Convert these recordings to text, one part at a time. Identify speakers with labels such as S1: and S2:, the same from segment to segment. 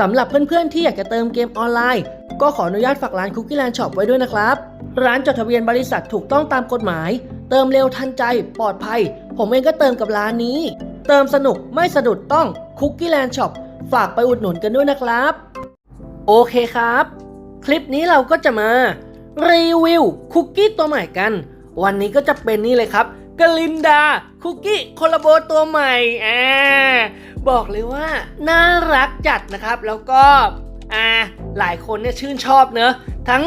S1: สำหรับเพื่อนๆ ที่อยากจะเติมเกมออนไลน์ ก็ขออนุญาตฝากร้าน Cookie Land Shop ไว้ด้วยนะครับ ร้านจดทะเบียนบริษัทถูกต้องตามกฎหมาย เติมเร็วทันใจ ปลอดภัย ผมเองก็เติมกับร้านนี้ เติมสนุกไม่สะดุดต้อง Cookie Land Shop ฝากไปอุดหนุนกันด้วยนะครับ โอเคครับ คลิปนี้เราก็จะมารีวิวคุกกี้ตัวใหม่กัน วันนี้ก็จะเป็นนี่เลยครับ กลินดา คุกกี้โคลาโบตัวใหม่อ่าบอกเลยว่า น่ารักจัดนะครับ แล้วก็อ่าหลายคนเนี่ยชื่นชอบเนอะทั้ง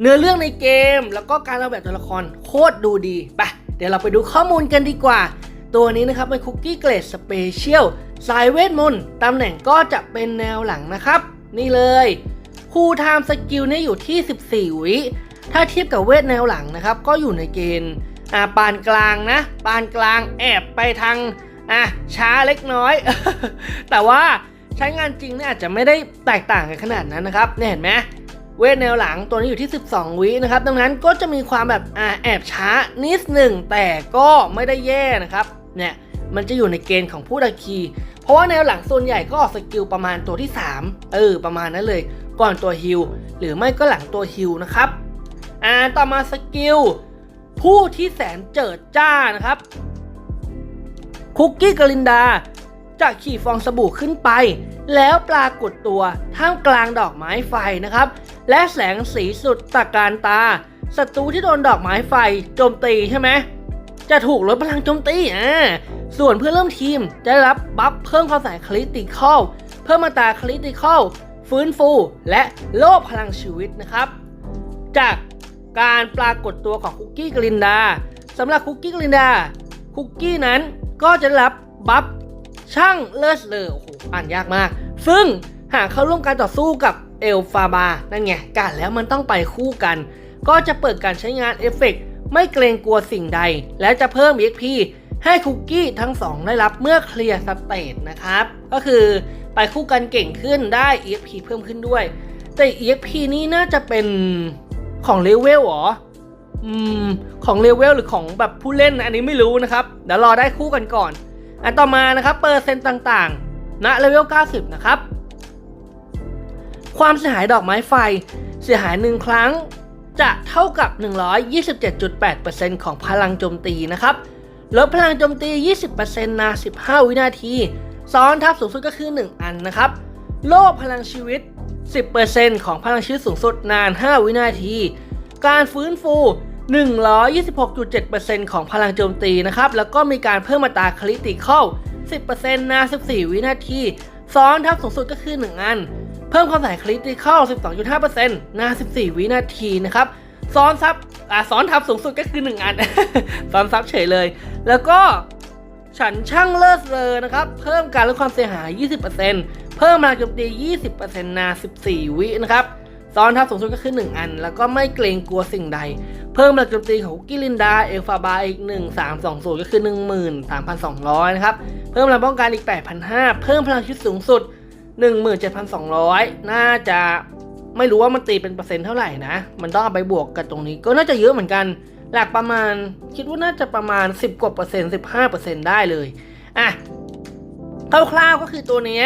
S1: เนื้อเรื่องในเกม แล้วก็การออกแบบตัวละครโคตรดูดีไปเดี๋ยวเราไปดูข้อมูลกันดีกว่า ตัวนี้นะครับเป็นคุกกี้เกรดสเปเชียลสายเวทมนต์ตำแหน่งก็จะเป็นแนวหลังนะครับ นี่เลยคูลไทม์สกิลเนี่ยอยู่ที่ 14 วิถ้าเทียบกับเวทแนวหลังนะครับ ก็อยู่ในเกณฑ์ อ่าปานกลางนะ ปานกลางแอบไปทางอะช้าเล็กน้อย แต่ว่าใช้งานจริงเนี่ยอาจจะไม่ได้แตกต่างกันขนาดนั้นนะครับเนี่ยเห็นไหมเวทแนวหลังตัวนี้อยู่ที่ 12 วินะครับ ดังนั้นก็จะมีความแบบอ่าแอบช้านิดหนึ่งแต่ก็ไม่ได้แย่นะครับเนี่ยมันจะอยู่ในเกณฑ์ของผู้ตะคี เพราะว่าแนวหลังส่วนใหญ่ก็ออกสกิลประมาณตัวที่ 3 เออ ประมาณนั้นเลย ก่อนตัวฮิลหรือไม่ก็หลังตัวฮิลนะครับ อ่า ต่อมาสกิล ผู้ที่แสนเจิดจ้านะครับ คุกกี้กลินดาจะขี่ฟองสบู่ขึ้นไป แล้วปรากฏตัวท่ามกลางดอกไม้ไฟนะครับ และแสงสีสุดตะการตาศัตรูที่โดนดอกไม้ไฟโจมตีใช่ไหมจะถูกลดพลังโจมตีอ่าส่วนเพื่อนร่วมทีมจะได้รับบัฟเพิ่มความสายคริติคอลเพิ่มมาตราคริติคอลฟื้นฟู และโล่พลังชีวิตนะครับ จาก การปรากฏตัวของคุกกี้กลินดาสำหรับคุกกี้กลินดาคุกกี้นั้นก็จะได้รับบัฟช่างเลิศเลอโอ้โหอ่านยากมาก ซึ่งหากเข้าร่วมการต่อสู้กับเอลฟาบา นั่นไงการแล้วมันต้องไปคู่กัน ก็จะเปิดการใช้งานเอฟเฟกต์ไม่เกรงกลัวสิ่งใด และจะเพิ่ม EXP ให้คุกกี้ทั้งสองได้รับเมื่อเคลียร์สเตตนะครับ ก็คือไปคู่กันเก่งขึ้นได้ EXP เพิ่มขึ้นด้วย แต่ EXP นี้น่าจะเป็น ของเลเวลเหรอ อืม ของเลเวลหรือของแบบผู้เล่นอันนี้ไม่รู้นะครับ เดี๋ยวรอได้คู่กันก่อน อันต่อมานะครับ เปอร์เซ็นต์ต่างๆณเลเวล 90 นะครับ ความเสียหายดอกไม้ไฟ เสียหายหนึ่งครั้งจะเท่ากับ 127.8%ของพลังโจมตีนะครับ ลดพลังโจมตี 20%นา 15 วินาที ซ้อนทับสูงสุดก็คือ 1 อันนะครับ โล่พลังชีวิต 10%ของพลังชีวิตสูงสุดนาน 5 วินาที การฟื้นฟู 126.7%ของพลังโจมตีนะครับ แล้วก็มีการเพิ่มมาตราคริติคอล10%นาน14 วินาที ซ้อนทับสูงสุดก็คือ 1 อัน เพิ่มความสายคริติคอล12.5%นาน14 วินาทีนะครับซ้อนซับอ่าซ้อนทับสูงสุดก็คือ 1 อัน ซ้อนซับเฉยเลย แล้วก็ ฉันช่างเลิศเลอนะครับ เพิ่มการลดความเสียหาย 20%เพิ่มพลังโจมตี 20%นา 14 วินะครับซ้อนทับสูงสุดก็คือ 1 อัน แล้วก็ไม่เกรงกลัวสิ่งใด เพิ่มพลังโจมตีของกิลินดา เอลฟาบาอีก 1320 ก็คือ 13,200 นะครับ เพิ่มพลังป้องกันอีก 8,500 เพิ่มพลังชีวิตสูงสุด 17,200 น่าจะไม่รู้ว่ามันตีเป็นเปอร์เซ็นต์เท่าไหร่นะ มันต้องเอาไปบวกกันตรงนี้ ก็น่าจะเยอะเหมือนกัน หลักประมาณคิดว่าน่าจะประมาณ 10กว่าเปอร์เซ็นต์15เปอร์เซ็นต์ได้เลยอะคร่าวๆก็คือตัวนี้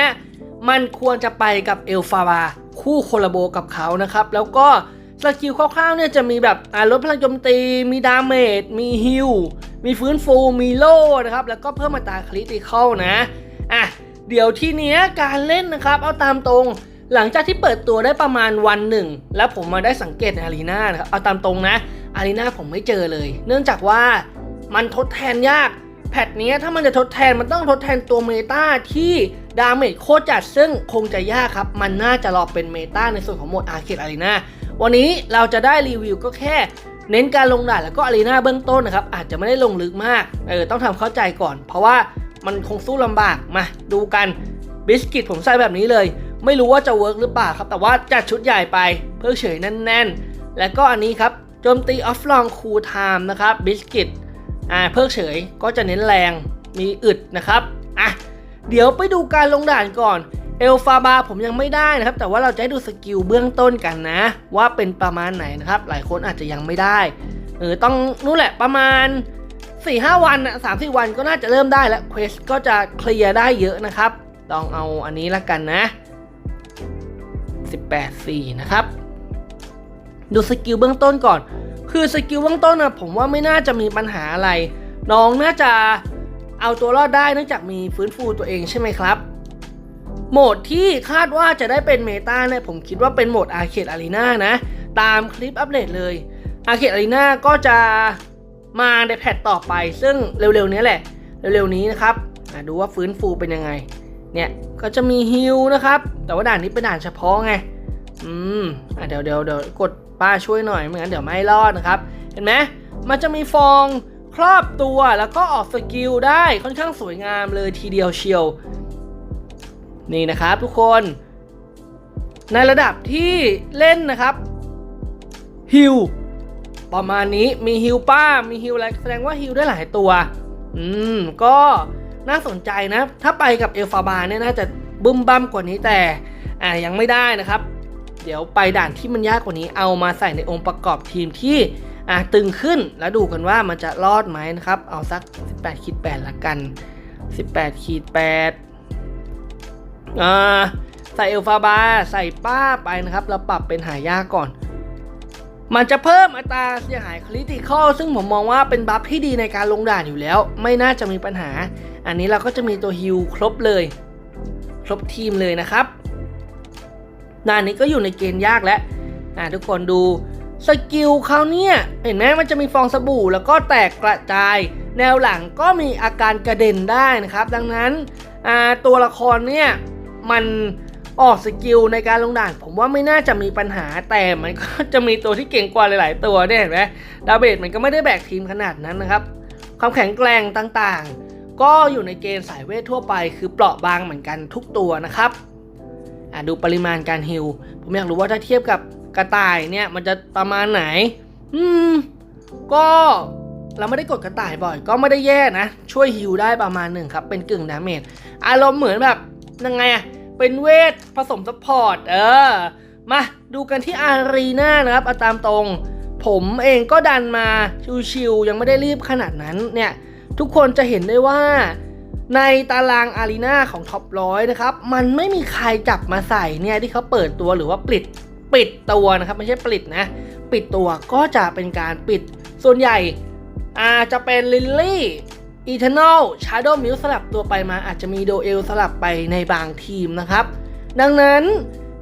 S1: มันควรจะไปกับเอลฟาบาคู่โคลาโบกับเขานะครับ แล้วก็สกิลคร่าวๆเนี่ยจะมีแบบอ่าลดพลังโจมตี มีดาเมจ มีฮิล มีฟื้นฟู มีโล่นะครับ แล้วก็เพิ่มมาตาคริติคอลนะ อะ เดี๋ยวทีเนี้ยการเล่นนะครับ เอาตามตรง หลังจากที่เปิดตัวได้ประมาณวันหนึ่ง แล้วผมมาได้สังเกตในอารีนานะครับ เอาตามตรงนะ อารีนาผมไม่เจอเลย เนื่องจากว่ามันทดแทนยาก แพทนี้ถ้ามันจะทดแทนมันต้องทดแทนตัวเมตาที่ดาเมจโคตรจัดซึ่งคงจะยากครับ มันน่าจะรอเป็นเมตาในส่วนของโหมดอาร์เคดอารีนาวันนี้เราจะได้รีวิวก็แค่ เน้นการลงด่านแล้วก็อารีนาเบื้องต้นนะครับ อาจจะไม่ได้ลงลึกมากเออต้องทำเข้าใจก่อน เพราะว่ามันคงสู้ลำบากมาดูกันบิสกิตผมใส่แบบนี้เลย ไม่รู้ว่าจะเวิร์กหรือเปล่าครับ แต่ว่าจัดชุดใหญ่ไปเพื่อเฉยแน่น ๆ แล้วก็อันนี้ครับ โจมตีออฟลองคูลไทม์นะครับบิสกิตอ่าเพิกเฉยก็จะเน้นแรงมีอึดนะครับอะเดี๋ยวไปดูการลงด่านก่อนเอลฟาบาผมยังไม่ได้นะครับ แต่ว่าเราจะดูสกิลเบื้องต้นกันนะ ว่าเป็นประมาณไหนนะครับ หลายคนอาจจะยังไม่ได้เออต้องนู่นแหละประมาณ 4-5 วันนะสามสี่วันก็น่าจะเริ่มได้แล้วเควสก็จะเคลียร์ได้เยอะนะครับลองเอาอันนี้ละกันนะ 18 4 นะครับ ดูสกิลเบื้องต้นก่อน คือสกิลเบื้องต้นนะผมว่าไม่น่าจะมีปัญหาอะไร น้องน่าจะเอาตัวรอดได้เนื่องจากมีฟื้นฟูตัวเองใช่ไหมครับ โหมดที่คาดว่าจะได้เป็นเมตาเนี่ยผมคิดว่าเป็นโหมดอาร์เคดอารีนานะ ตามคลิปอัปเดตเลยอาร์เคดอารีนาก็จะมาในแพทต่อไป ซึ่งเร็วๆนี้แหละ เร็วๆนี้นะครับดูว่าฟื้นฟูเป็นยังไง เนี่ยก็จะมีฮิลนะครับ แต่ว่าด่านนี้เป็นด่านเฉพาะไง อืมอะเดี๋ยวเดี๋ยวเดี๋ยวกด ป้าช่วยหน่อยไม่งั้นเดี๋ยวไม่รอดนะครับ เห็นไหมมันจะมีฟองครอบตัวแล้วก็ออกสกิลได้ค่อนข้างสวยงามเลยทีเดียวเชียว นี่นะครับทุกคน ในระดับที่เล่นนะครับฮิลประมาณนี้มีฮิลป้ามีฮิลอะไรแสดงว่าฮิลได้หลายตัว อืม ก็น่าสนใจนะ ถ้าไปกับเอลฟาบาเนี่ยน่าจะบึ้มบั้มกว่านี้แต่อ่ายังไม่ได้นะครับ เดี๋ยวไปด่านที่มันยากกว่านี้เอามาใส่ในองค์ประกอบทีมที่อ่าตึงขึ้นแล้วดูกันว่ามันจะรอดไหมนะครับ เอาสัก 18ขีด8ละกัน 18ขีด8อ่าใส่เอลฟาบาใส่ป้าไปนะครับ เราปรับเป็นหายากก่อน มันจะเพิ่มอัตราเสียหายคริติคอลซึ่งผมมองว่าเป็นบัฟที่ดีในการลงด่านอยู่แล้ว ไม่น่าจะมีปัญหา อันนี้เราก็จะมีตัวฮิลครบเลย ครบทีมเลยนะครับ ด่านนี้ก็อยู่ในเกณฑ์ยากแล้วอ่าทุกคนดูสกิลเขาเนี่ยเห็นไหมมันจะมีฟองสบู่แล้วก็แตกกระจาย แนวหลังก็มีอาการกระเด็นได้นะครับ ดังนั้นตัวละครเนี่ยมันออกสกิลในการลงด่าน ผมว่าไม่น่าจะมีปัญหาแต่มันก็จะมีตัวที่เก่งกว่าหลาย ๆ ตัวเนี่ยเห็นไหมดาเบจมันก็ไม่ได้แบกทีมขนาดนั้นนะครับ ความแข็งแกร่งต่างๆ ก็อยู่ในเกณฑ์สายเวททั่วไป คือเปราะบางเหมือนกันทุกตัวนะครับ อะดูปริมาณการฮิลผมอยากรู้ว่าถ้าเทียบกับกระต่ายเนี่ยมันจะประมาณไหน อืม ก็เราไม่ได้กดกระต่ายบ่อย ก็ไม่ได้แย่นะ ช่วยฮิลได้ประมาณหนึ่งครับ เป็นกึ่งดาเมจอารมณ์เหมือนแบบยังไงอะเป็นเวทผสมซัพพอร์ต เออ มาดูกันที่อารีนานะครับเอาตามตรง ผมเองก็ดันมาชิวๆยังไม่ได้รีบขนาดนั้นเนี่ย ทุกคนจะเห็นได้ว่า ในตารางอารีนาของท็อปร้อยนะครับ มันไม่มีใครจับมาใส่เนี่ยที่เขาเปิดตัวหรือว่าปิดปิดตัวนะครับ ไม่ใช่ปิดนะ ปิดตัวก็จะเป็นการปิด ส่วนใหญ่อาจจะเป็นลิลลี่อีเทนอลชาร์โดมิลสลับตัวไปมาอาจจะมีโดเอลสลับไปในบางทีมนะครับ ดังนั้น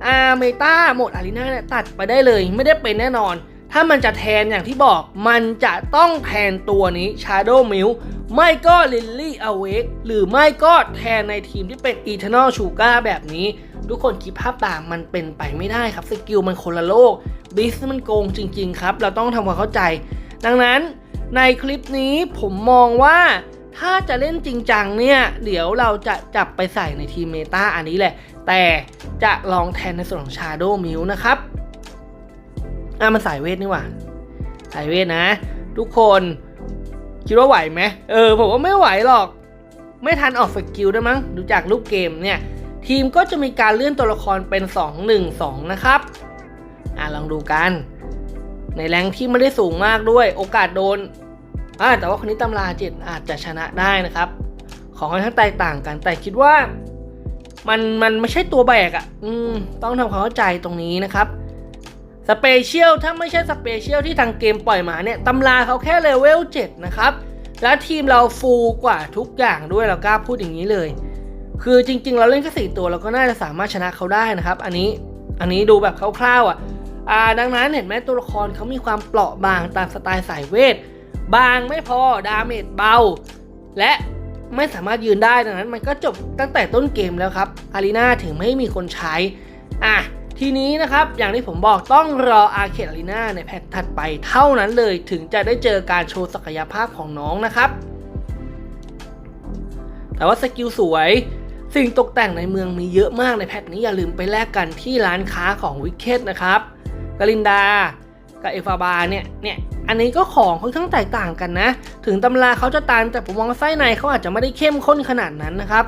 S1: อาเมตาโหมดอารีนาเนี่ยตัดไปได้เลยไม่ได้เป็นแน่นอน ถ้ามันจะแทนอย่างที่บอก มันจะต้องแทนตัวนี้ Shadow m i l ไม่ก็ Lily Awake หรือไม่ก็แทนในทีมที่เป็น Eternal Sugar แบบนี้ ทุกคนคิดภาพตามมันเป็นไปไม่ได้ครับ สกิลมันคนละโลกบิสมันโกงจริง ๆ ครับ เราต้องทำความเข้าใจ ดังนั้นในคลิปนี้ผมมองว่าถ้าจะเล่นจริงจังเนี่ย เดี๋ยวเราจะจับไปใส่ในทีมเมตาอันนี้แหละ แต่จะลองแทนในส่วนของ Shadow m i l นะครับ อะมันสายเวทนี่หว่า สายเวทนะ ทุกคนคิดว่าไหวไหมเออผมว่าไม่ไหวหรอก ไม่ทันออกสกิลด้วยมั้งดูจากรูปเกมเนี่ย ทีมก็จะมีการเลื่อนตัวละครเป็น 2 1 2 นะครับอะลองดูกัน ในแรงที่ไม่ได้สูงมากด้วย โอกาสโดนอ่าแต่ว่าคนนี้ตำราเจ็ดอาจจะชนะได้นะครับ ของค่อนข้างแตกต่างกัน แต่คิดว่า มันมันไม่ใช่ตัวแบกอะ่ะ อืม ต้องทำความเข้าใจตรงนี้นะครับ สเปเชียลถ้าไม่ใช่สเปเชียลที่ทางเกมปล่อยมาเนี่ยตำราเขาแค่เลเวล7นะครับ และทีมเราฟูลกว่าทุกอย่างด้วยเรากล้าพูดอย่างนี้เลย คือจริง ๆ เราเล่นแค่สี่ตัวเราก็น่าจะสามารถชนะเขาได้นะครับ อันนี้อันนี้ดูแบบคร่าวๆอะอ่าดังนั้นเห็นไหมตัวละครเขามีความเปราะบางตามสไตล์สายเวท บางไม่พอดาเมจเบา และไม่สามารถยืนได้ดังนั้น มันก็จบตั้งแต่ต้นเกมแล้วครับอารีนาถึงไม่มีคนใช้อะ ทีนี้นะครับ อย่างที่ผมบอกต้องรออาร์เคดอารีนาในแพทถัดไปเท่านั้นเลยถึงจะได้เจอการโชว์ศักยภาพของน้องนะครับ แต่ว่าสกิลสวยสิ่งตกแต่งในเมืองมีเยอะมากในแพทนี้อย่าลืมไปแลกกันที่ร้านค้าของวิกเก็ตนะครับกาลินดากับเอฟาบาเนี่ยเนี่ยอันนี้ก็ของค่อนข้างแตกต่างกันนะ ถึงตำราเขาจะตันแต่ผมมองไส้ในเขาอาจจะไม่ได้เข้มข้นขนาดนั้นนะครับ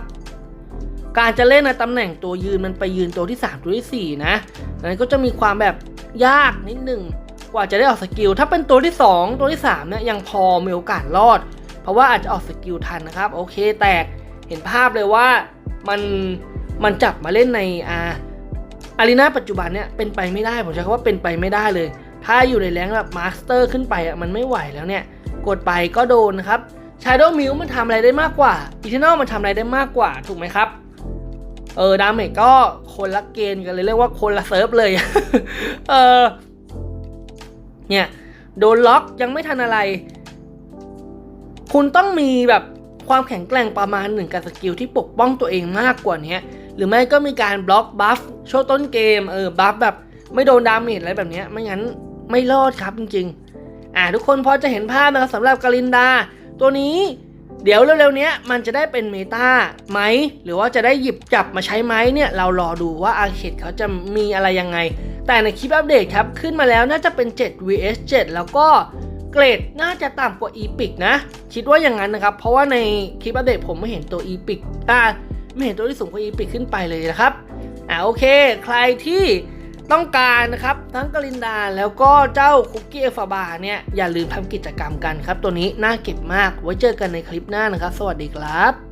S1: การจะเล่นในตำแหน่งตัวยืนมันไปยืนตัวที่ 3 ตัวที่ 4 นะนั้นก็จะมีความแบบยากนิดหนึ่งกว่าจะได้ออกสกิล ถ้าเป็นตัวที่ 2 ตัวที่3เนี่ยยังพอมีโอกาสรอด เพราะว่าอาจจะออกสกิลทันนะครับ โอเค แตกเห็นภาพเลยว่ามันมันจับมาเล่นในอาอารีนาปัจจุบันเนี่ยเป็นไปไม่ได้ ผมใช้คำว่าเป็นไปไม่ได้เลย ถ้าอยู่ในแรงแบบมาสเตอร์ขึ้นไปอะมันไม่ไหวแล้วเนี่ย กดไปก็โดนนะครับชาโดว์มิวมันทำอะไรได้มากกว่าอีเทนอลมันทำอะไรได้มากกว่าถูกไหมครับ เออดาเมจก็คนละเกณฑ์กันเลยเรียกว่าคนละเซิร์ฟเลย เออเนี่ยโดนล็อกยังไม่ทันอะไร คุณต้องมีแบบความแข็งแกร่งประมาณหนึ่งกับสกิลที่ปกป้องตัวเองมากกว่านี้หรือไม่ก็มีการบล็อกบัฟช่วงต้นเกมเออบัฟแบบไม่โดนดาเมจอะไรแบบนี้ไม่งั้นไม่รอดครับจริงๆ อ่าทุกคนพอจะเห็นภาพนะครับสำหรับกาลินดา ตัวนี้ เดี๋ยวเร็วๆเนี้ยมันจะได้เป็นเมตาไหม หรือว่าจะได้หยิบจับมาใช้ไหมเนี่ย เรารอดูว่าอาเคดเขาจะมีอะไรยังไง แต่ในคลิปอัปเดตครับ ขึ้นมาแล้วน่าจะเป็น 7 vs 7 แล้วก็เกรดน่าจะต่ำกว่า Epic นะ คิดว่าอย่างนั้นนะครับ เพราะว่าในคลิปอัปเดตผมไม่เห็นตัว Epic อ่าไม่เห็นตัวที่สูงกว่า Epic ขึ้นไปเลยนะครับอ่าโอเค ใครที่ ต้องการนะครับทั้งกลินดาแล้วก็เจ้าคุกกี้เอฟาบาเนี่ยอย่าลืมทำกิจกรรมกันครับ ตัวนี้น่าเก็บมากไว้เจอกันในคลิปหน้านะครับ สวัสดีครับ